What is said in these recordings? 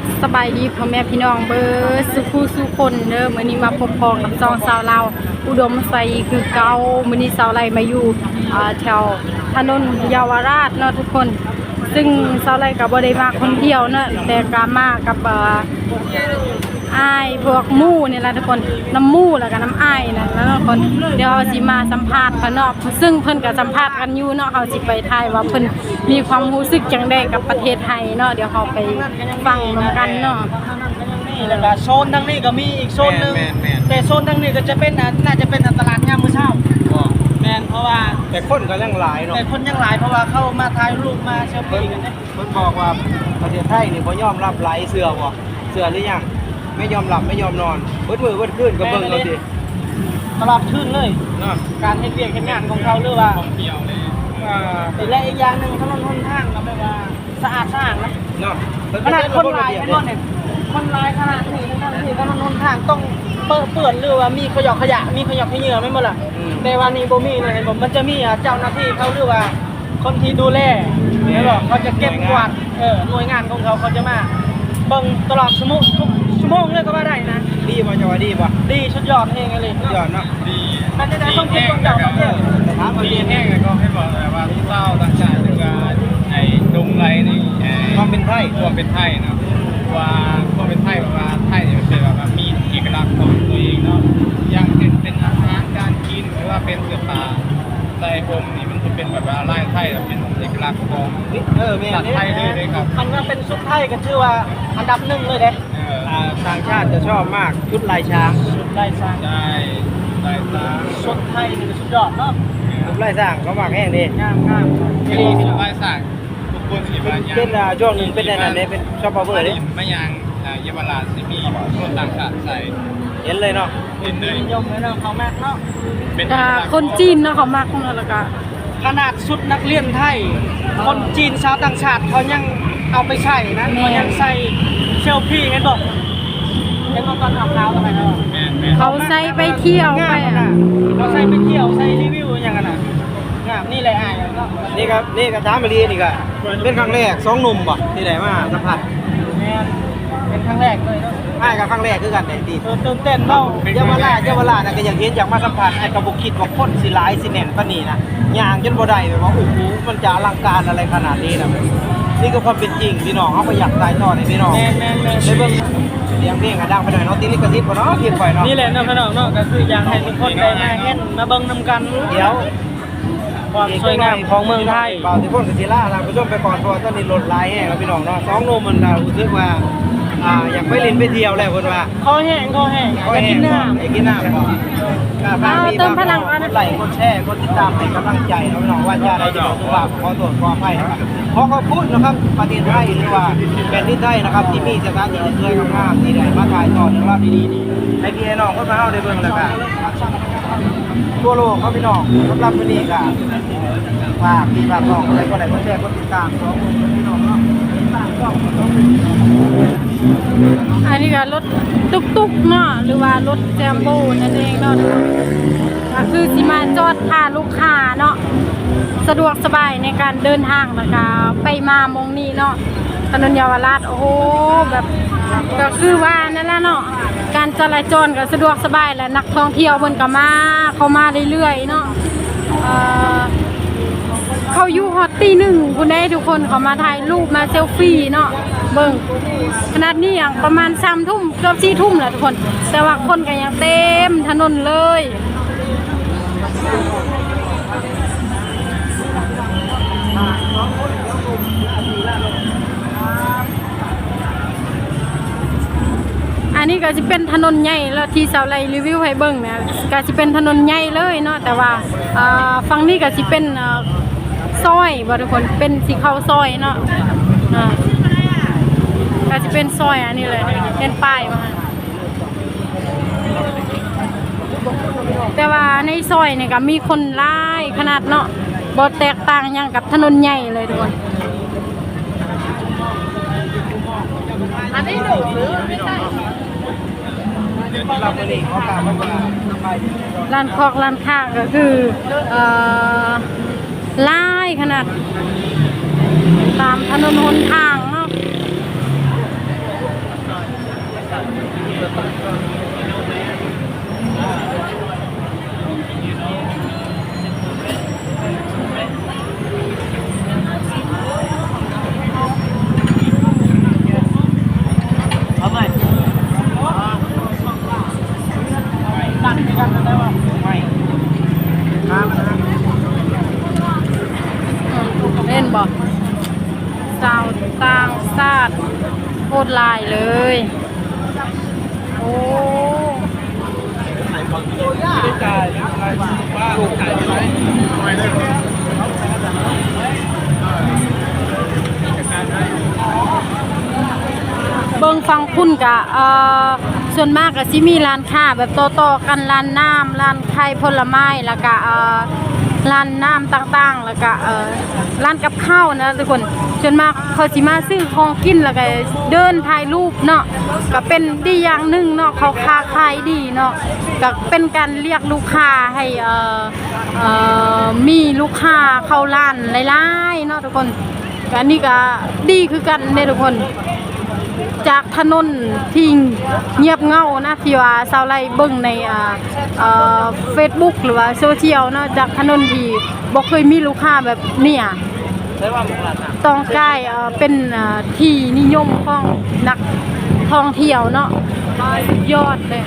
บสบายดีพ่อแม่พี่น้องเบอร์สุขูสุคนเด้อมื้อนี้มาพบพอกับซองสาวลาวอุดมใสคือเก่ามื้อนี้สาวไลมาอยู่แถวถนนเยาวราชเนาะทุกคน ซึ่งสาวไลกับ่ได้มาคนเดียวเนาะแต่กามากับ อ่ออ้ายพวกหมู่นี่แหละทุกคนน้ำหมู่แล้วก็น้ำอ้ายนะแล้วทุกคนเดี๋ยวเราสิมาสัมภาษณ์เพิ่นเนาะซึ่งเพิ่นก็สัมภาษณ์กันอยู่เนาะเขาสิไปทายว่าเพิ่นมีความรู้สึกจังไดกับประเทศไทยเนาะเดี๋ยวเขาไปฟังนำกันเนาะนี่แล้วก็โซนทางนี้ก็มีอีกโซนหนึงแม่นแม่นแต่โซนทางนี้ก็จะเป็นอะน่าจะเป็นอันตลาดยามมื้อเช้าแม่นเพราะว่าแต่คนก็ยังหลายเนาะแต่คนยังหลายเพราะว่าเข้ามาถ่ายรูปมาเซลเพิ่นฟี่กันเนี่ยเพิ่นบอกว่าประเทศไทยนี่บ่ยอมรับไหลเสือบ่เสือหรือยัง ไม่ยอมหลับไม่ยอมนอนเบิดมือเบิดคืนก็เบิ่งเอาสิตลอดคืนเลย เนาะการเฮ็ดเวียกเฮ็ดงานของเขาหรือว่าอ่าแต่และอีกอย่างหนึงถนนหนทางก็แบบว่าสะอาดสะอาดนะเนาะเพิ่ขนาดคนหลายเป็แน่นอนเนี่ยคนหลายขนาดนี้ทั้งที่ถนนหนทางต้องเปิดเปื้อนหรือว่ามีขยะขยะ มีขยะขยะไม่หมดล่ะอืมในวันนี้บ่มีเลยเห็นผมมันจะมีอะเจ้าหน้าที่เขาหรือว่า คนที่ดูแลเนี่ยบอกเขาจะเก็บกวาดเออหน่วยงานของเขาเขาจะมาเบิ่งตลอดชั่วโมงทุก ชั่วโมงเลยก็ว่าได้นะดีบ่จะว่าดีบ่ดีชุดยอดเองเลยยอดเนาะมันจะได้ต้องเก็บคนเจ้าต้องเก็บถามว่าดีดีแห้งแล้วก็ให้บอกเลยว่าที่เศร้าต่างชาติถึงว่าไอ้ดงไรนี่ไอ้ความเป็นไทยความเป็นไทยเนาะว่าความเป็นไทยแบบว่าไทยเนี่ยมันเป็นแบบว่ามีเอกลักษณ์ของตัวเองเนาะอย่างเช่นเป็นอาหารการกินหรือว่าเป็นเสื้อผ้าใส่ผมนี่มันจะเป็นแบบว่าลายไทยแบบเป็นเอกลักษณ์ของเออแม่นสัตว์ไทยเลยเลยครับมันก็เป็นชุดไทยก็ชื่อว่าอันดับหนึ่งเลยเด้เอออ่า ต่างชาติจะชอบมากชุดลายช้างชุดลายสร้างได้ได้ตาชุดไทยนี่ก็ชุดยอดเนาะชุดลายช้างเขามักแห้งดีงามงามที่ดีนี่พี่เป็นน้องลายสักทุกคนสิบาเป็นอ่าช่วงหนึงเป็นอันนั้นเด้เป็นชอปเปอร์เด้ไม่ยังอ่าเยาวราชสิมีคนต่างชาติใส่เห็นเลยเนาะเห็นเลยนิยมเลยเนาะเขาแม็กเนาะเป็นแต่คนจีนเนาะเขามักเนาะแล้วก็ขนาดชุดนักเรียนไทย คนจีนชาวต่างชาติเขายังเอาไปใส่นะเขายังใส่เซลฟี่เห็นบอก เห็นบอกตอนข่าวข่าวอะไรนะแม่นแม่นเขาใส่ไปเที่ยวไปงามอะนะเขาใส่ไปเที่ยวใส่รีวิวอย่างนั้นนะงามนี่แหละอะเนาะนี่ครับนี่ก็ถามมาดีนี่ก็เป็นครั้งแรกสองหนุ่มบ่ที่ได้มาสัมผัสแม่นเป็นครั้งแรกเลยเนาะอ้ายกับครั้งแรกคือกันได้ตีเออตื่นเต้นเนาะเยาวราชเยาวราชนะก็อยากเห็นอยากมาสัมผัสไอ้กระบุกคิดว่าคนสิหลายสิแน่นปานนี้นะย่างจนบ่ได้แบบว่าโอ้โหมันจะอลังการอะไรขนาดนี้นะนี่ก็ความเป็นจริงพี่น้องเขาก็อยากตายทอดให้พี่น้องแม่นแม่นแม่นได้เบิ่งเสียงเพลงอะดังไปหน่อยเนาะตีลิขสิทธิ์บ่เนาะเพียงไปเนาะนี่แหละเนาะพี่น้องเนาะก็คืออยากให้ทุกคนได้มาเห็นมาเบิ่งนำกันเดี๋ยวความสวยงามของเมืองไทยเป่าที่พ่นสศิลาทางผู้ชมไปก่อนเพราะว่าตอนนี้รถหลายแห้งแล้วพี่น้องเนาะสองหนุ่มมันน่ะรู้สึกว่า อ่าอยากไปเล่นไปเที่ยวแล้วเพิ่นว่าคอแห้งคอแห้งอยากกินน้ำอยากกินน้ำก่อนก็ฝากมีเติมพลังก่อนกนะดไลค์กดแชร์กดติดตามให้กำลังใจเนาะพี่น้องว่าจะได้จะบอกว่าขอตรวจขออภัยนะครับขอขอบคุณนะครับประเทศไทยหรือว่าแผ่นดินไทยนะครับ ที่มีสถานที่สวยๆงามๆที่ได้มาถ่ายทอดเรื่องราวดีๆนี่ให้พี่ให้น้องคนมาเฮาได้เบิ่งแล้วกันทั่วโลกครับพี่น้องสำหรับวันนี้ก็ฝากพี่ฝากน้องอะไรก็ได้กดแชร์กดติดตามสองคนพี่น้ กล่องอันนี้ก็รถตุกๆเนาะหรือว่ารถแจมโบ้นั่นเองเนาะก็คือสิมาจอดพาลูกค้าเนาะสะดวกสบายในการเดินทางนะคะไปมามงนี้เนาะถนนเยาวราชโอ้โหแบบก็คือว่านั่นแหละเนาะการจราจรก็สะดวกสบายและนักท่องเที่ยวเพิ่นก็มาเข้ามาเรื่อยๆเนาะ เขาอยู่ฮอตตีหนึ่งคุณได้ทุกคนเขามาถ่ายรูปมาเซลฟี่เนาะเบิ่งขนาดนี้อย่างประมาณสามทุ่มเกือบสี่ทุ่มแหละทุกคน แต่ว่าคนก็ยังเต็มถนนเลยอันนี้ก็จะเป็นถนนใหญ่แล้วที่สาวไลรีวิวให้เบิ่งเนี่ยก็จะเป็นถนนใหญ่เลยเนาะแต่ว่าอ่าฝั่งนี้ก็จะเป็นอ ซอยบ่ทุกคนเป็นสีข้าซอยเนาะอ่าจะเป็นซอยอันนี้เลยเป็นป้ายมาแต่ว่าในซอยเนี่ยก็มีคนหลายขนาดเนาะบ่แตกต่างหยังกับถนนใหญ่เลยทุกคนอันนี้หนูหรือไม่ใช่สำหรับวันนี้ขอลาวคำว่าสบายดีร้านคอกร้านค้าก็คือเอ่อ ล่ขนาด ตามถนนหนทางเนาะ ฟังคุณกะเอ่อส่วนมากก็สิมีร้านค้าแบบต่อๆกันร้านน้ำร้านไข่ผลไม้แล้วก็เอ่อร้านน้ำต่างๆ แล้วก็เอ่อร้านกับข้าวนะทุกคนส่วนมากเขาสิมาซื้อของกินแล้วก็เดินถ่ายรูปเนาะก็เป็นดีอย่างหนึ่งเนาะเขาค้าขายดีเนาะก็เป็นการเรียกลูกค้าให้เอ่อเอ่อมีลูกค้าเข้าร้านหลายๆเนาะทุกคนก็อันนี้ก็ดีคือกันเด้ทุกคน จากถนนที่เงียบเงานะที่ว่าชาวไร่เบิ่งในอ่าเอ่อ Facebook หรือว่าโซเชียลเนาะจากถนนที่บ่เคยมีลูกค้าแบบเนี่ยต้องกลายเอ่อเป็นที่นิยมของนักท่องเที่ยวเนาะยอดเลย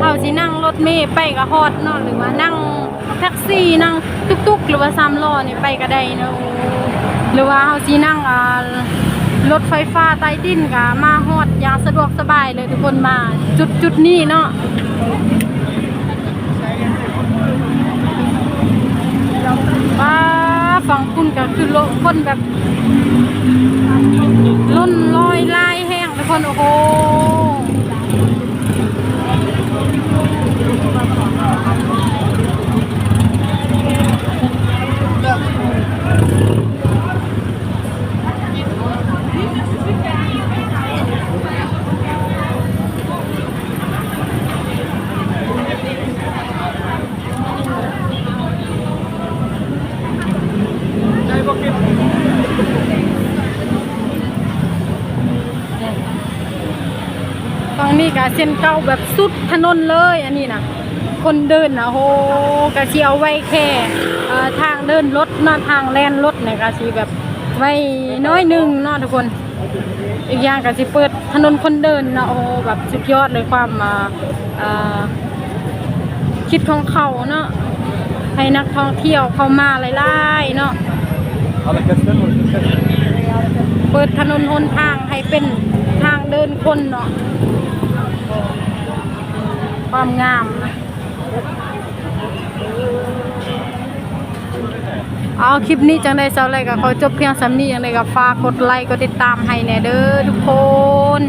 เขาสินั่งรถเมล์ ไปก็ฮอดเนาะหรือว่านั่งแท็กซี่นั่งตุกๆ หรือว่าสามล้อนี่ไปก็ได้เนาะหรือว่าเขาสินั่งอ่ารถไฟฟ้าใต้ดินก็มาฮอดอย่างสะดวกสบายเลยทุกคนมาจุดจุดนี้เนาะป้าฟังคุณก็คือรถคนแบบ ฝั่งนี้ก็เส้นเก่าแบบสุดถนนเลย อันนี้นะคนเดินนะโหกะสิเอาไว้แค่ทางเดินรถเนาทางแล่นรถเนี่ยกะสิแบบไว้น้อยหนึ่งเนาะทุกคน อีกอย่างกะสิเปิดถนนคนเดินนะโอ้แบบสุดยอดเลยความอ่าคิดของเขาเนาะให้นักท่องเที่ยวเข้ามาหลายๆเนาะเปิดถนนหนทางให้เป็นทางเดินคนเนาะ ความงามนะเอาคลิปนี้จังได้เซาไรก็ขอจบเพียงสำนี้จังได้ก็ฝากกดไลค์กดติดตามให้แน่เด้อทุกคน